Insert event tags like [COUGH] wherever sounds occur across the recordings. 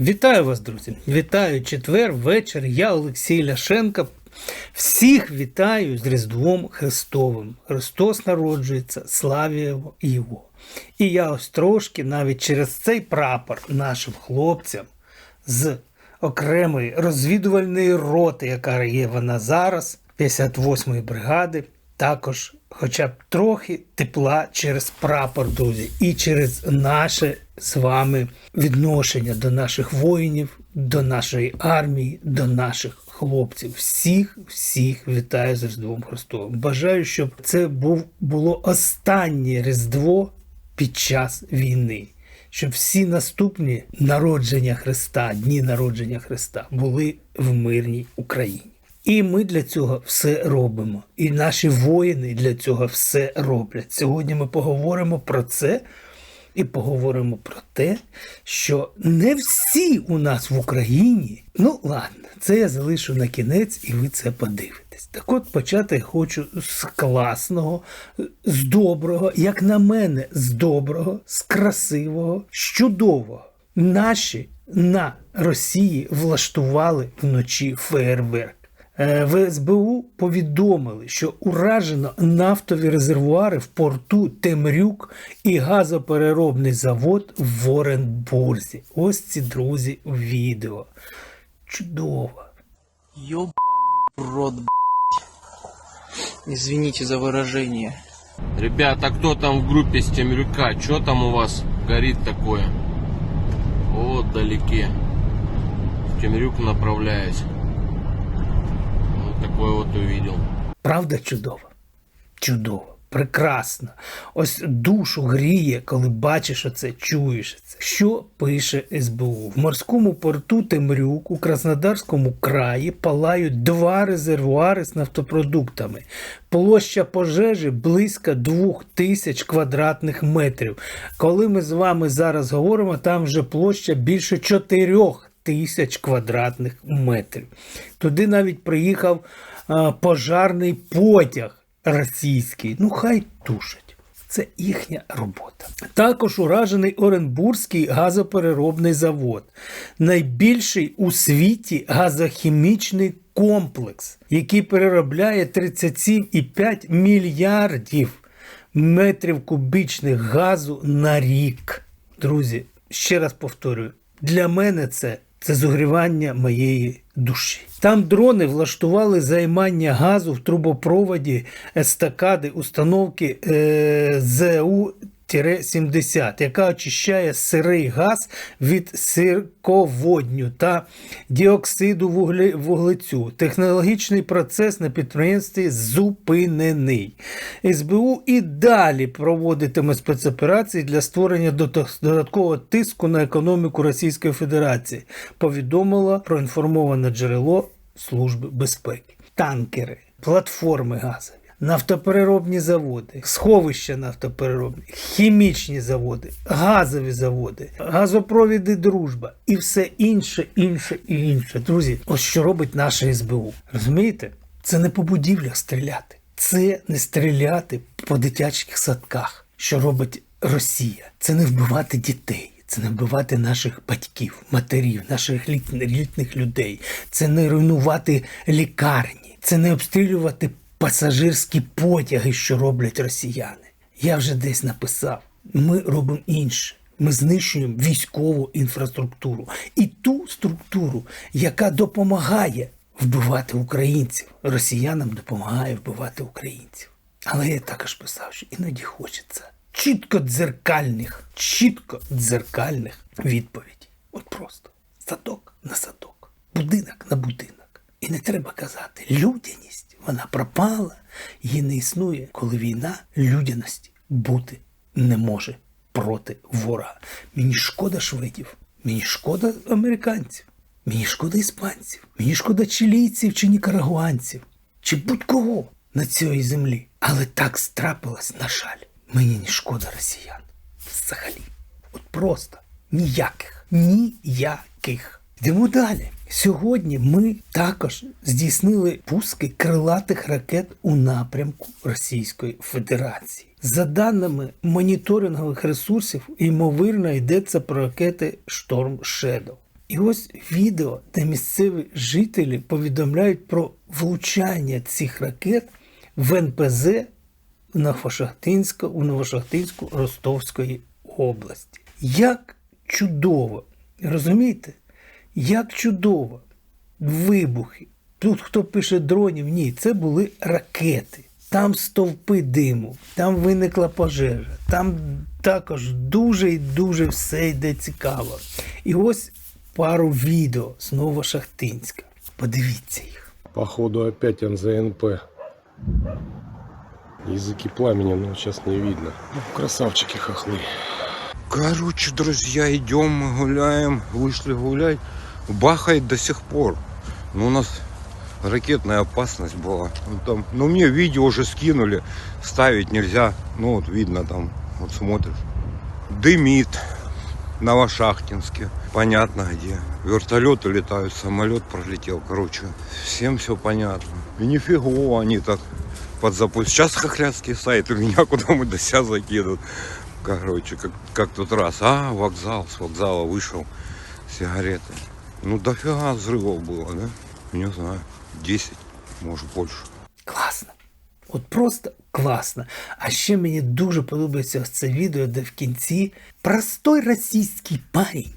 Вітаю вас, друзі! Вітаю четвер, вечір. Я Олексій Ляшенко. Всіх вітаю з Різдвом Христовим. Христос народжується, славіємо Його. І я ось трошки навіть через цей прапор нашим хлопцям з окремої розвідувальної роти, яка є вона зараз, 58-ї бригади, також хоча б трохи тепла через прапор, друзі, і через наше з вами відношення до наших воїнів, до нашої армії, до наших хлопців. Всіх, всіх вітаю з Різдвом Христовим. Бажаю, щоб це був було останнє Різдво під час війни. Щоб всі наступні народження Христа, дні народження Христа були в мирній Україні. І ми для цього все робимо. І наші воїни для цього все роблять. Сьогодні ми поговоримо про це і поговоримо про те, що не всі у нас в Україні. Ну ладно, це я залишу на кінець, і ви це подивитесь. Так от почати хочу з класного, з доброго, як на мене, з доброго, з красивого, з чудового. Наші на Росії влаштували вночі фейерверк. Е, В СБУ повідомили, що уражено нафтові резервуари в порту Темрюк і газопереробний завод в Оренбурзі. Ось ці друзі в відео. Чудово. Ёбаный в рот, блядь. Извините за выражение. Ребята, кто там в группе с Темрюка? Что там у вас горит такое? Вот вдалеке. В Темрюк направляюсь. Вот такое вот увидел. Правда чудово? Чудово. Прекрасно. Ось душу гріє, коли бачиш оце, чуєш це. Що пише СБУ? В морському порту Темрюк у Краснодарському краї палають два резервуари з нафтопродуктами. Площа пожежі близько двох тисяч квадратних метрів. Коли ми з вами зараз говоримо, там вже площа більше чотирьох тисяч квадратних метрів. Туди навіть приїхав пожарний потяг російський. Ну, хай тушать. Це їхня робота. Також уражений Оренбурзький газопереробний завод, найбільший у світі газохімічний комплекс, який переробляє 37,5 мільярдів метрів кубічних газу на рік. Друзі, ще раз повторюю, для мене це, це зогрівання моєї душі. Там дрони влаштували займання газу в трубопроводі естакади установки е, ЗУ. 70, яка очищає сирий газ від сирководню та діоксиду вугле, вуглецю. Технологічний процес на підприємстві зупинений. СБУ і далі проводитиме спецоперації для створення додаткового тиску на економіку Російської Федерації, повідомило проінформоване джерело Служби безпеки. Танкери, платформи газові. Нафтопереробні заводи, сховища нафтопереробні, хімічні заводи, газові заводи, газопровіди дружба і все інше, інше і інше. Друзі, ось що робить наша СБУ. Розумієте? Це не по будівлях стріляти, це не стріляти по дитячих садках, що робить Росія. Це не вбивати дітей. Це не вбивати наших батьків, матерів, наших літ- літніх людей. Це не руйнувати лікарні, це не обстрілювати пасажирські потяги, що роблять росіяни. Я вже десь написав. Ми робимо інше. Ми знищуємо військову інфраструктуру і ту структуру, яка допомагає вбивати українців. Росіянам допомагає вбивати українців. Але я також писав, що іноді хочеться чітко дзеркальних, чітко дзеркальних відповідей. От просто садок на садок, будинок на будинок. І не треба казати, людяність вона пропала, її не існує, коли війна людяності бути не може проти ворога. Мені шкода шведів, мені шкода американців, мені шкода іспанців, мені шкода чилійців чи нікарагуанців, чи будь-кого на цій землі. Але так страпилось, на жаль. Мені не шкода росіян. Взагалі. От просто ніяких. Ніяких. Йдемо далі. Сьогодні ми також здійснили пуски крилатих ракет у напрямку Російської Федерації. За даними моніторингових ресурсів, ймовірно йдеться про ракети Шторм Shadow. І ось відео, де місцеві жителі повідомляють про влучання цих ракет в НПЗ у Новошахтинську Ростовської області. Як чудово! Розумієте? Як чудово! Вибухи. Тут хто пише дронів, ні, це були ракети. Там стовпи диму, там виникла пожежа, там також дуже і дуже все йде цікаво. І ось пару відео з Новошахтинська. Подивіться їх. Походу опять НЗНП. Языки пламени, но сейчас не видно. Ну, красавчики хохлы. Короче, друзья, идем, мы гуляем, вышли гулять. Бахает до сих пор. Но у нас ракетная опасность была. Ну, там, ну, мне видео уже скинули. Ставить нельзя. Ну, вот видно там, вот смотришь. Дымит. Новошахтинске. Понятно где. Вертолеты летают, самолет пролетел. Короче, всем все понятно. И нифига они так подзапустят. Сейчас хохлядские сайты меня [LAUGHS] куда мы до себя закидывают. Короче, как, как тот раз. А, вокзал, с вокзала вышел, сигареты. Ну, дофига взрывов было, да? Не знаю, 10, может больше. Класно. От просто класно. А ще мені дуже подобається це відео, де в кінці простой російський парень,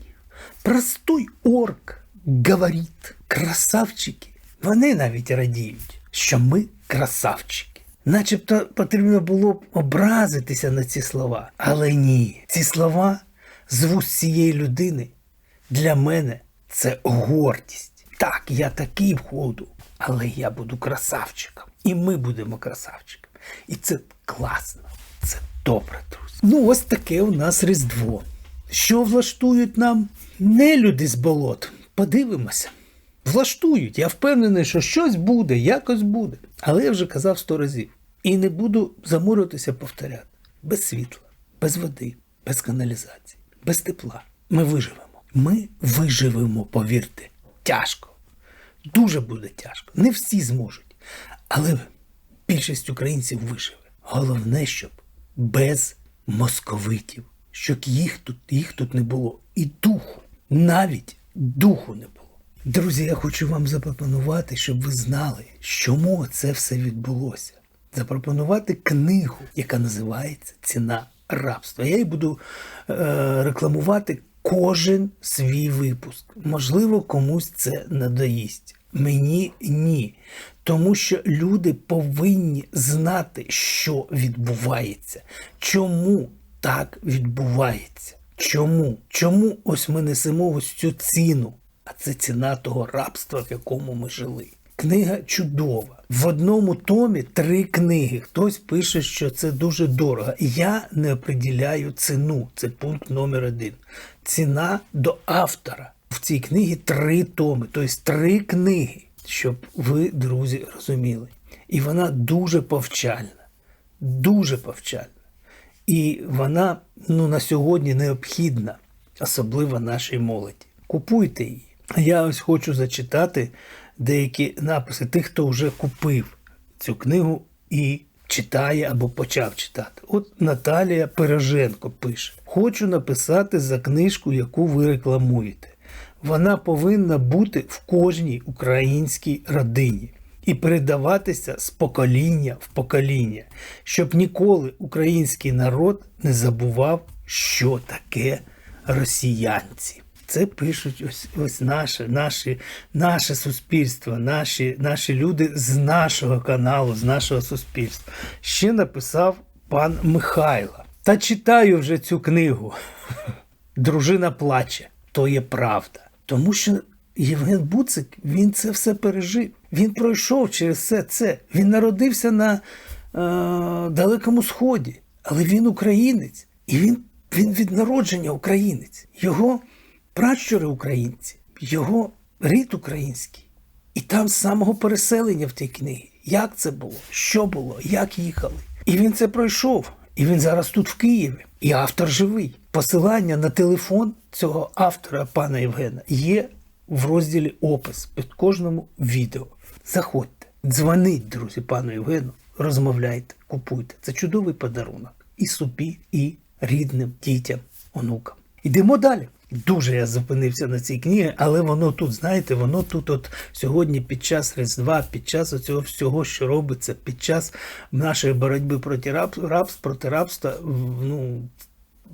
простой орк говорить, красавчики. Вони навіть радіють, що ми красавчики. Начебто потрібно було б образитися на ці слова. Але ні, ці слова з вуст цієї людини для мене це гордість. Так, я такий входу, але я буду красавчиком. І ми будемо красавчиком. І це класно, це добре, друзі. Ну, ось таке у нас Різдво. Що влаштують нам не люди з болот? Подивимося. Влаштують. Я впевнений, що щось буде, якось буде. Але я вже казав сто разів. І не буду замурюватися повторяти. Без світла, без води, без каналізації, без тепла. Ми виживемо. Ми виживемо, повірте. Тяжко. Дуже буде тяжко. Не всі зможуть. Але більшість українців виживе. Головне, щоб без московитів, щоб їх тут, їх тут не було. І духу, навіть духу не було. Друзі, я хочу вам запропонувати, щоб ви знали, чому це все відбулося. Запропонувати книгу, яка називається Ціна рабства. Я її буду е, рекламувати кожен свій випуск. Можливо, комусь це надоїсть. Мені ні. Тому що люди повинні знати, що відбувається, чому так відбувається. Чому? Чому ось ми несемо ось цю ціну? А це ціна того рабства, в якому ми жили. Книга чудова. В одному томі три книги. Хтось пише, що це дуже дорого. Я не определяю ціну. Це пункт номер один. Ціна до автора. В цій книгі три томи, тобто три книги, щоб ви, друзі, розуміли. І вона дуже повчальна. Дуже повчальна. І вона ну, на сьогодні необхідна, особливо нашій молоді. Купуйте її. Я ось хочу зачитати деякі написи тих, хто вже купив цю книгу і читає або почав читати. От Наталія Пироженко пише: Хочу написати за книжку, яку ви рекламуєте. Вона повинна бути в кожній українській родині і передаватися з покоління в покоління, щоб ніколи український народ не забував, що таке росіянці. Це пишуть ось ось наше, наші, наше суспільство, наші, наші люди з нашого каналу, з нашого суспільства. Ще написав пан Михайло. Та читаю вже цю книгу. [LAUGHS] Дружина плаче, то є правда. Тому що Євген Буцик він це все пережив. Він пройшов через все це. Він народився на е, Далекому Сході, але він українець. І він, він від народження українець. Його пращури українці, його рід український. І там з самого переселення в тій книгі. Як це було, що було, як їхали. І він це пройшов. І він зараз тут в Києві. І автор живий. Посилання на телефон цього автора, пана Євгена, є в розділі опис під кожному відео. Заходьте, дзвоніть, друзі, пану Євгену, розмовляйте, купуйте. Це чудовий подарунок і собі, і рідним дітям, онукам. Ідемо далі. Дуже я зупинився на цій книгі, але воно тут, знаєте, воно тут от сьогодні під час Різдва, під час цього всього, що робиться, під час нашої боротьби проти раб, рабс, проти рабства, ну,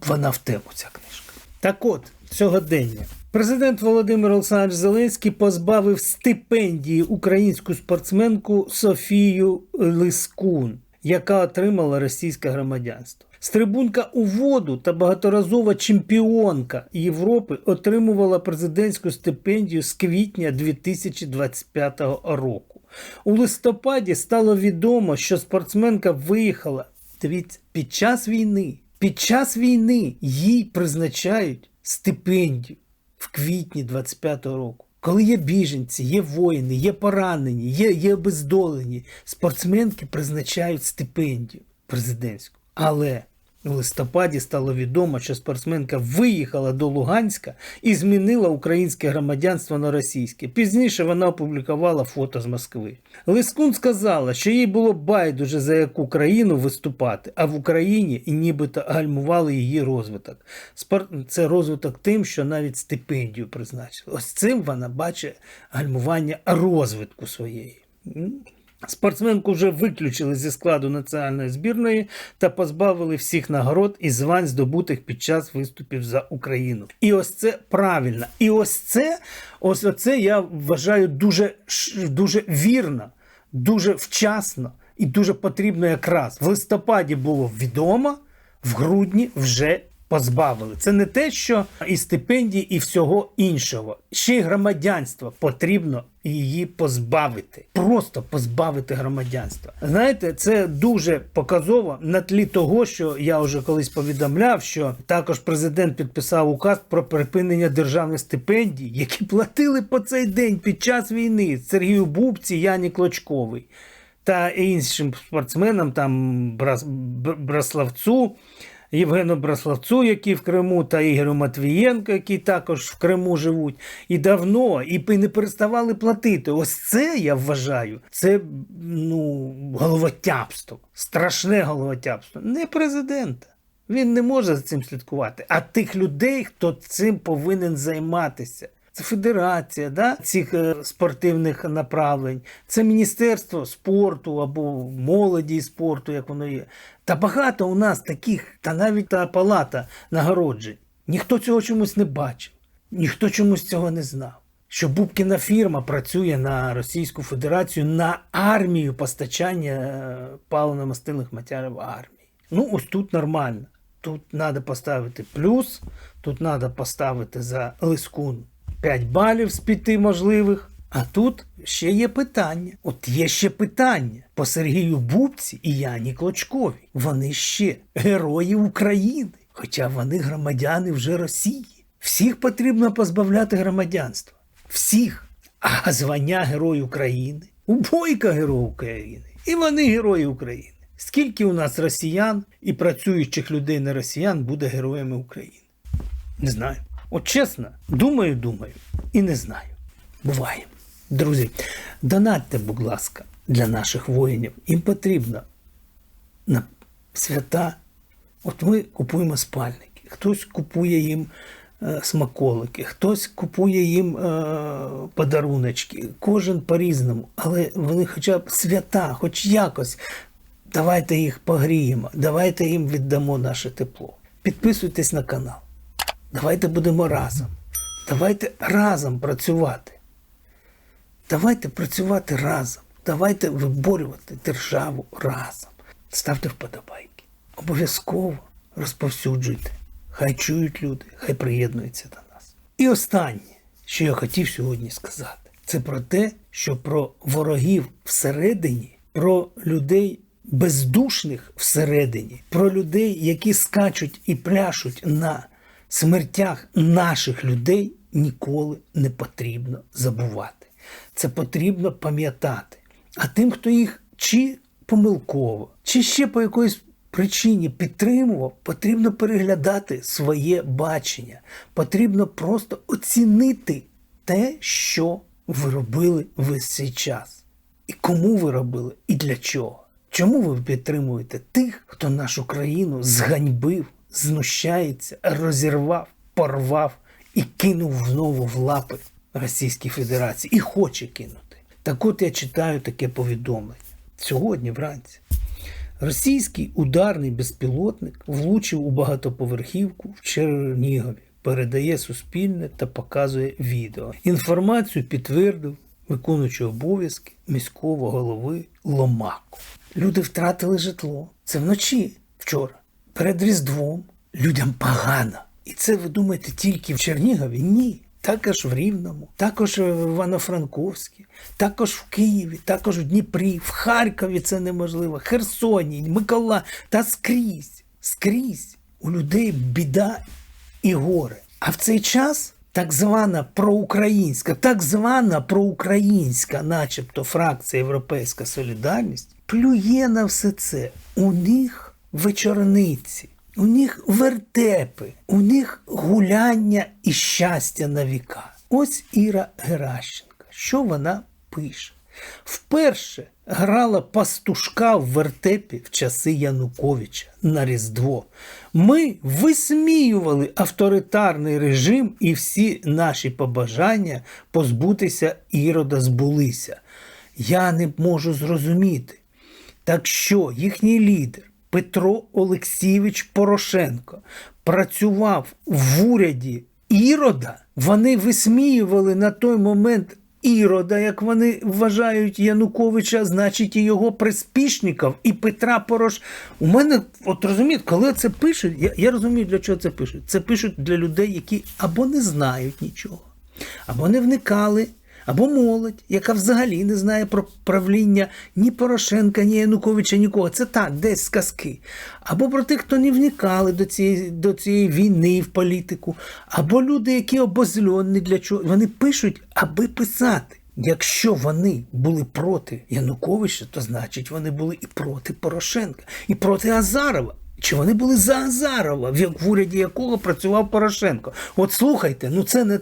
вона в тему ця книжка. Так от, сьогодення. Президент Володимир Олександрович Зеленський позбавив стипендії українську спортсменку Софію Лискун, яка отримала російське громадянство. Стрибунка у воду та багаторазова чемпіонка Європи отримувала президентську стипендію з квітня 2025 року. У листопаді стало відомо, що спортсменка виїхала дивіться, під час війни. Під час війни їй призначають стипендію в квітні 25-го року. Коли є біженці, є воїни, є поранені, є, є обездолені, спортсменки призначають стипендію президентську. Але у листопаді стало відомо, що спортсменка виїхала до Луганська і змінила українське громадянство на російське. Пізніше вона опублікувала фото з Москви. Лискун сказала, що їй було байдуже за яку країну виступати, а в Україні нібито гальмували її розвиток. Спор- Це розвиток тим, що навіть стипендію призначили. Ось цим вона бачить гальмування розвитку своєї. Спортсменку вже виключили зі складу національної збірної та позбавили всіх нагород і звань, здобутих під час виступів за Україну. І ось це правильно. І ось це, ось оце я вважаю дуже, дуже вірно, дуже вчасно і дуже потрібно якраз. В листопаді було відомо, в грудні вже позбавили. Це не те, що і стипендії, і всього іншого. Ще й громадянство потрібно її позбавити. Просто позбавити громадянства. Знаєте, це дуже показово на тлі того, що я вже колись повідомляв, що також президент підписав указ про припинення державних стипендій, які платили по цей день під час війни Сергію Бубці, Яні Клочковій та іншим спортсменам, там Брас, Браславцу, Євгену Браславцу, який в Криму, та Ігорю Матвієнко, які також в Криму живуть, і давно, і не переставали платити. Ось це я вважаю, це ну, головотяпство, страшне головотяпство. Не президента. Він не може за цим слідкувати, а тих людей, хто цим повинен займатися. Це федерація да, цих е, спортивних направлень, це Міністерство спорту або молоді спорту, як воно є. Та багато у нас таких, та навіть та палата нагороджень. Ніхто цього чомусь не бачив, ніхто чомусь цього не знав. Що Бубкіна фірма працює на Російську Федерацію на армію постачання е, паливно-мастильних матеріалів армії. Ну, ось тут нормально. Тут треба поставити плюс, тут треба поставити за лискун 5 балів з 5 можливих. А тут ще є питання. От є ще питання по Сергію Бубці і Яні Клочковій. Вони ще герої України, хоча вони громадяни вже Росії. Всіх потрібно позбавляти громадянства. Всіх. А звання Герой України. У Бойка Герой України. І вони герої України. Скільки у нас росіян і працюючих людей не росіян буде героями України? Не знаю. От чесно, думаю, думаю і не знаю. Буває. Друзі, донатьте, будь ласка, для наших воїнів. Їм потрібно на свята. От ми купуємо спальники, хтось купує їм е, смаколики, хтось купує їм е, подаруночки, кожен по-різному, але вони хоча б свята, хоч якось. Давайте їх погріємо, давайте їм віддамо наше тепло. Підписуйтесь на канал. Давайте будемо разом. Давайте разом працювати. Давайте працювати разом. Давайте виборювати державу разом. Ставте вподобайки. Обов'язково розповсюджуйте. Хай чують люди, хай приєднуються до нас. І останнє, що я хотів сьогодні сказати, це про те, що про ворогів всередині, про людей бездушних всередині, про людей, які скачуть і пляшуть на смертях наших людей, ніколи не потрібно забувати. Це потрібно пам'ятати. А тим, хто їх чи помилково, чи ще по якоїсь причині підтримував, потрібно переглядати своє бачення. Потрібно просто оцінити те, що ви робили весь цей час. І кому ви робили, і для чого. Чому ви підтримуєте тих, хто нашу країну зганьбив, знущається, розірвав, порвав і кинув знову в лапи Російській Федерації і хоче кинути. Так от я читаю таке повідомлення сьогодні вранці. Російський ударний безпілотник влучив у багатоповерхівку в Чернігові, передає Суспільне та показує відео. Інформацію підтвердив виконуючий обов'язки міського голови Ломако. Люди втратили житло. Це вночі, вчора, перед Різдвом. Людям погано. І це ви думаєте тільки в Чернігові? Ні. Також в Рівному, також в Івано-Франковській, також в Києві, також в Дніпрі, в Харкові це неможливо, Херсоні, Микола та скрізь, скрізь у людей біда і горе. А в цей час так звана проукраїнська, так звана проукраїнська, начебто фракція Європейська Солідарність, плює на все це. У них вечорниці. У них вертепи, у них гуляння і щастя на віка. Ось Іра Геращенка. Що вона пише? Вперше грала пастушка в вертепі в часи Януковича на Різдво. Ми висміювали авторитарний режим і всі наші побажання позбутися ірода збулися. Я не можу зрозуміти. Так що їхній лідер Петро Олексійович Порошенко працював в уряді Ірода, вони висміювали на той момент Ірода, як вони вважають Януковича, значить і його приспішників, і Петра Порош. У мене, от розумієте, коли це пишуть, я, я розумію, для чого це пишуть. Це пишуть для людей, які або не знають нічого, або не вникали. Або молодь, яка взагалі не знає про правління ні Порошенка, ні Януковича, нікого. Це так, десь сказки. Або про тих, хто не вникали до цієї, до цієї війни в політику, або люди, які обозльонні для чого. Вони пишуть, аби писати. Якщо вони були проти Януковича, то значить вони були і проти Порошенка, і проти Азарова. Чи вони були за Азарова, в уряді якого працював Порошенко? От слухайте, ну це не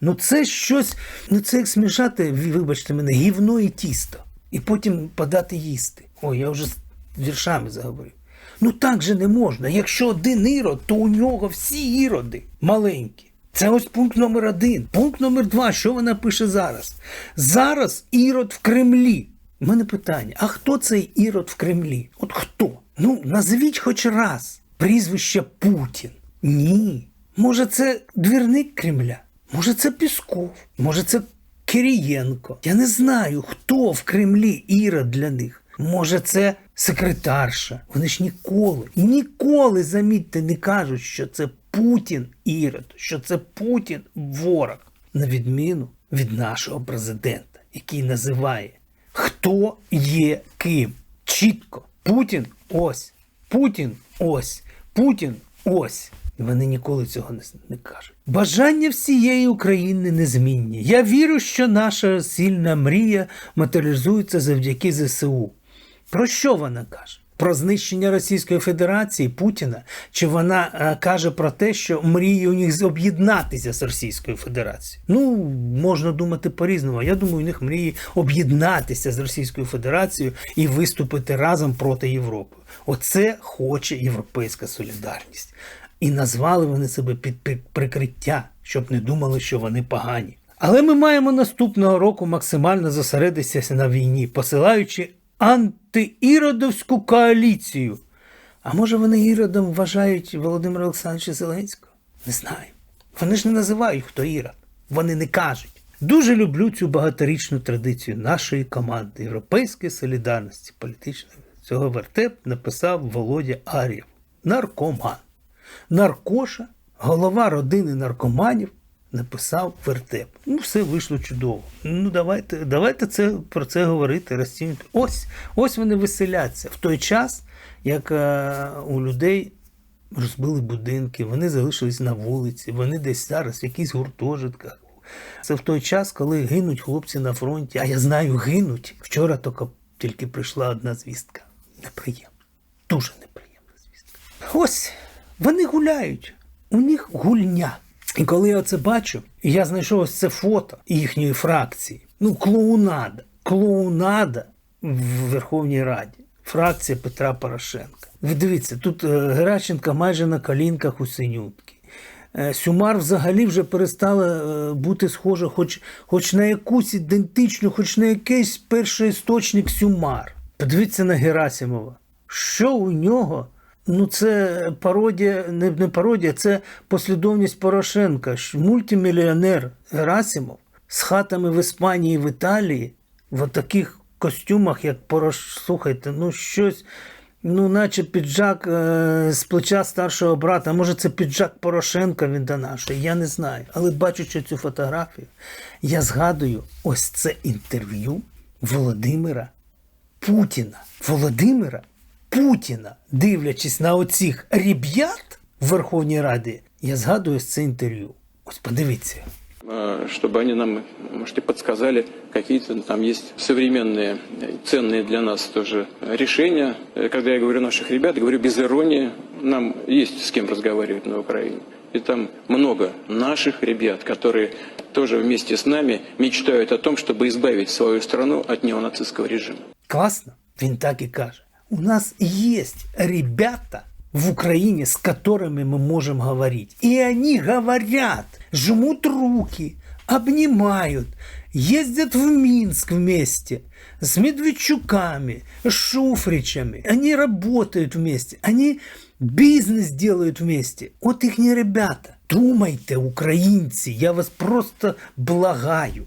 ну це щось, ну це як смішати, вибачте мене, гівно і тісто, і потім подати їсти. Ой, я вже з віршами заговорив. Ну так же не можна. Якщо один ірод, то у нього всі іроди маленькі. Це ось пункт номер один. Пункт номер два. Що вона пише зараз? Зараз ірод в Кремлі. У мене питання: а хто цей ірод в Кремлі? От хто? Ну, назвіть хоч раз прізвище Путін. Ні. Може, це двірник Кремля? Може, це Пісков? Може, це Кирієнко? Я не знаю, хто в Кремлі ірод для них. Може, це секретарша. Вони ж ніколи, ніколи, замітьте, не кажуть, що це Путін ірод, що це Путін ворог. На відміну від нашого президента, який називає, хто є ким. Чітко. Путін ось. Путін ось. Путін ось. І Вони ніколи цього не, не кажуть. Бажання всієї України незмінні. Я вірю, що наша сильна мрія матеріалізується завдяки ЗСУ. Про що вона каже? Про знищення Російської Федерації Путіна? Чи вона е, каже про те, що мріє у них об'єднатися з Російською Федерацією? Ну, можна думати по-різному. Я думаю, у них мріє об'єднатися з Російською Федерацією і виступити разом проти Європи. Оце хоче Європейська солідарність. І назвали вони себе під прикриття, щоб не думали, що вони погані. Але ми маємо наступного року максимально зосередитися на війні, посилаючи антиіродовську коаліцію. А може вони іродом вважають Володимира Олександровича Зеленського? Не знаю. Вони ж не називають, хто ірод. Вони не кажуть. Дуже люблю цю багаторічну традицію нашої команди Європейської солідарності політичної. Цього вертеп написав Володя Ар'єв, наркоман. Наркоша, голова родини наркоманів, написав вертеп. Ну, все вийшло чудово. Ну, давайте, давайте це, про це говорити, розцінювати. Ось, ось вони веселяться в той час, як е, у людей розбили будинки, вони залишились на вулиці, вони десь зараз в якихось гуртожитках. Це в той час, коли гинуть хлопці на фронті. А я знаю, гинуть. Вчора тільки, тільки прийшла одна звістка. Неприємна. Дуже неприємна звістка. Ось вони гуляють. У них гульня. І коли я це бачу, я знайшов ось це фото їхньої фракції. Ну, клоунада. Клоунада в Верховній Раді. Фракція Петра Порошенка. Дивіться, тут е, Геращенка майже на колінках у синютки. Е, Сюмар взагалі вже перестала е, бути схожа хоч, хоч на якусь ідентичну, хоч на якийсь перший істочник Сюмар. Подивіться на Герасимова. Що у нього? Ну, це пародія, не, не пародія, це послідовність Порошенка. Щ- Мультимільйонер Герасимов з хатами в Іспанії в Італії в таких костюмах, як Порош. Слухайте, ну щось. Ну, наче піджак е, з плеча старшого брата. Може, це піджак Порошенка він донашує, я не знаю. Але бачучи цю фотографію, я згадую ось це інтерв'ю Володимира Путіна. Володимира Путіна, дивлячись на оцих ребят в Верховній Раді, я згадую ось це інтерв'ю. Ось подивіться. э, чтобы они нам, может, и подсказали какие-то там есть современные, э, ценные для нас тоже решения. Э, Когда я говорю наших ребят, говорю без иронии, нам есть с кем разговаривать на Украине. И там много наших ребят, которые тоже вместе с нами мечтают о том, чтобы избавить свою страну от неонацистского режима. Класно? Він так і каже. У нас есть ребята в Украине, с которыми мы можем говорить. И они говорят, жмут руки, обнимают, ездят в Минск вместе с Медведчуками, Шуфричами. Они работают вместе, они бизнес делают вместе. Вот их не ребята. Думайте, українці, я вас просто благаю.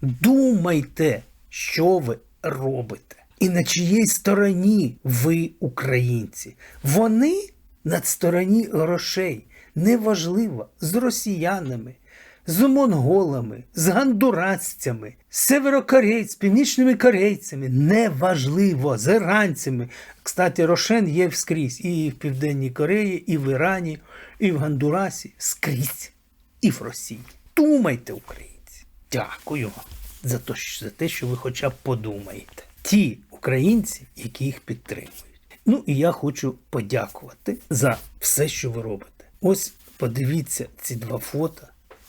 Думайте, що ви робите. І на чиїй стороні ви, українці. Вони на стороні грошей. Неважливо, з росіянами, з монголами, з гандурасцями, з северокорейцями, з північними корейцями. Неважливо, з іранцями. Кстати, Рошен є вскрізь і в Південній Кореї, і в Ірані, і в Гандурасі. Скрізь. І в Росії. Думайте, українці. Дякую вам за те, що ви хоча б подумаєте. Ті українці, які їх підтримують. Ну і я хочу подякувати за все, що ви робите. Ось подивіться ці два фото.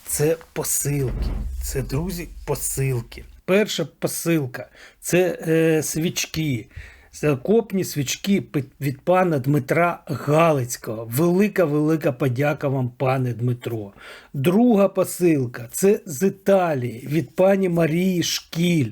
Це посилки. Це, друзі, посилки. Перша посилка це е, свічки. Це окопні свічки від пана Дмитра Галицького. Велика велика подяка вам, пане Дмитро. Друга посилка це з Італії від пані Марії Шкіль.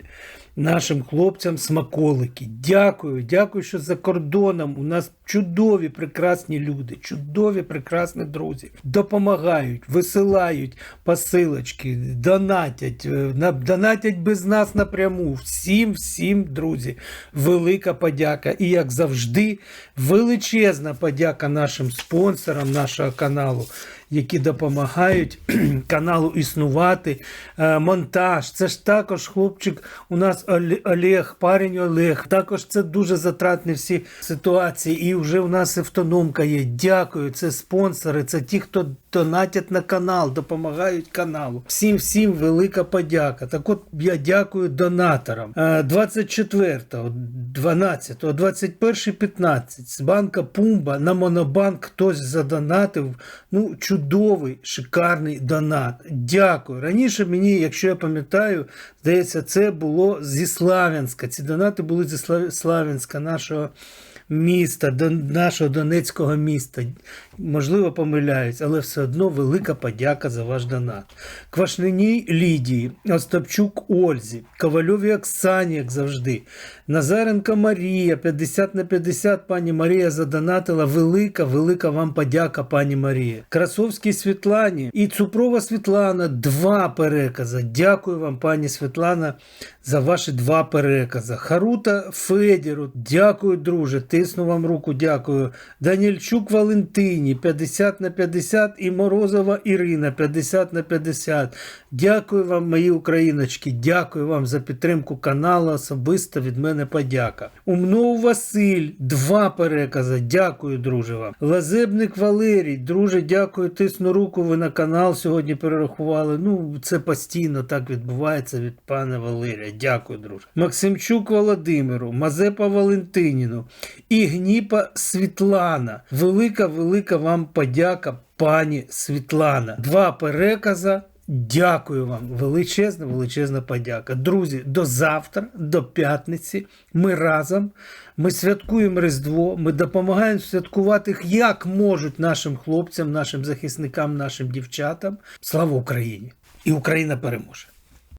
Нашим хлопцям смаколики. Дякую, дякую, що за кордоном у нас чудові, прекрасні люди, чудові, прекрасні друзі. Допомагають, висилають посилочки, донатять, е, донатять без нас напряму. Всім, всім, друзі, велика подяка. І як завжди, величезна подяка нашим спонсорам нашого каналу, які допомагають [CLEARS THROAT] каналу існувати. Е, Монтаж. Це ж також хлопчик у нас Олег, парень Олег. Також це дуже затратні всі ситуації. І вже у нас автономка є. Дякую. Це спонсори, це ті, хто донатять на канал, допомагають каналу. Всім всім велика подяка. Так от я дякую донаторам. Е, 24, 12, 21, 15 з банка Пумба на Монобанк хтось задонатив. Ну, чудовий, шикарний донат. Дякую. Раніше мені, якщо я пам'ятаю, здається, це було зі Славянська. Ці донати були зі Славянська, нашого міста, нашого Донецького міста. Можливо, помиляюсь, але все одно велика подяка за ваш донат. Квашниній Лідії, Остапчук Ользі, Ковальові Оксані, як завжди. Назаренко Марія, 50 на 50, пані Марія задонатила. Велика, велика вам подяка, пані Марія. Красовській Світлані і Цупрова Світлана, два перекази. Дякую вам, пані Світлана, за ваші два перекази. Харута Федіру, дякую, друже. Тисну вам руку, дякую. Данільчук Валентині, 50 на 50 і Морозова Ірина, 50 на 50. Дякую вам, мої україночки. Дякую вам за підтримку каналу. Особисто від мене подяка. Умнов Василь, два перекази. Дякую, друже вам. Лазебник Валерій, друже, дякую. Тисну руку. Ви на канал сьогодні перерахували. Ну, це постійно так відбувається від пана Валерія. Дякую, друже. Максимчук Володимиру, Мазепа Валентиніну і Гніпа Світлана. Велика, велика вам подяка, пані Світлана. Два переказа. Дякую вам. Величезна, величезна подяка. Друзі, до завтра, до п'ятниці. Ми разом. Ми святкуємо Різдво. Ми допомагаємо святкувати як можуть нашим хлопцям, нашим захисникам, нашим дівчатам. Слава Україні! І Україна переможе!